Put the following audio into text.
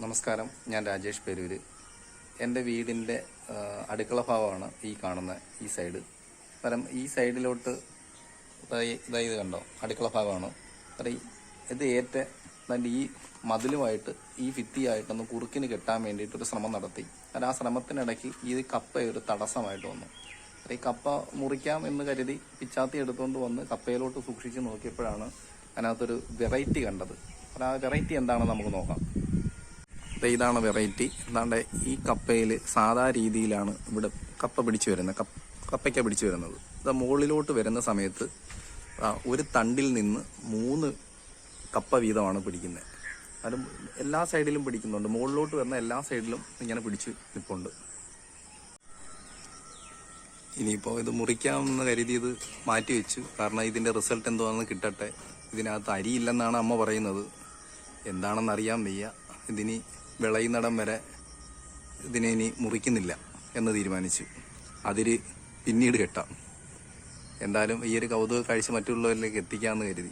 നമസ്കാരം. ഞാൻ രാജേഷ് പേരൂര്. എന്റെ വീടിന്റെ അടുക്കള ഭാഗമാണ് ഈ കാണുന്ന ഈ സൈഡ്. പരം ഈ സൈഡിലോട്ട് ഇതായത് ഇതാ ഇത് കണ്ടോ? അടുക്കള ഭാഗമാണ്. ഈ- ഇത് ഏറ്റ അതിന്റെ ഈ മതിലുമായിട്ട് ഈ ഭിത്തിയായിട്ടൊന്ന് കുറുക്കിന് കെട്ടാൻ വേണ്ടിയിട്ട് ഒരു ശ്രമം നടത്തി. അത് ആ ശ്രമത്തിനിടയ്ക്ക് ഈ കപ്പ ഒരു തടസ്സമായിട്ട് വന്നു. ഈ കപ്പ മുറിക്കാം എന്ന് കരുതി പിച്ചാത്തി എടുത്തുകൊണ്ട് വന്ന് കപ്പയിലോട്ട് സൂക്ഷിച്ച് നോക്കിയപ്പോഴാണ് അതിനകത്തൊരു വെറൈറ്റി കണ്ടത്. അപ്പോൾ ആ വെറൈറ്റി എന്താണെന്ന് നമുക്ക് നോക്കാം. ദേ ഇതാണ് വെറൈറ്റി എന്താണ്ട് ഈ കപ്പയിൽ സാധാ രീതിയിലാണ് ഇവിടെ കപ്പ പിടിച്ചു വരുന്നത്. കപ്പ കപ്പയ്ക്ക പിടിച്ചു വരുന്നത്. ഇത് മുകളിലോട്ട് വരുന്ന സമയത്ത് ഒരു തണ്ടിൽ നിന്ന് മൂന്ന് കപ്പ വീതമാണ് പിടിക്കുന്നത്. അതും എല്ലാ സൈഡിലും പിടിക്കുന്നുണ്ട്. മുകളിലോട്ട് വരുന്ന എല്ലാ സൈഡിലും ഇങ്ങനെ പിടിച്ച് നിൽപ്പുണ്ട് ഇനിയിപ്പോൾ ഇത് മുറിക്കാമെന്ന് കരുതി ഇത് മാറ്റി വെച്ചു. കാരണം ഇതിന്റെ റിസൾട്ട് എന്തോന്ന് കിട്ടട്ടെ. ഇതിനകത്ത് അരിയില്ലെന്നാണ് അമ്മ പറയുന്നത്. എന്താണെന്ന് അറിയാൻ വയ്യ. ഇതിനി വിളയുന്നിടം വരെ ഇതിനെ ഇനി മുറിക്കുന്നില്ല എന്ന് തീരുമാനിച്ചു. അതിര് പിന്നീട് കെട്ടാം. എന്തായാലും ഈ ഒരു കൗതുക കാഴ്ച മറ്റുള്ളവരിലേക്ക് എത്തിക്കാമെന്ന് കരുതി.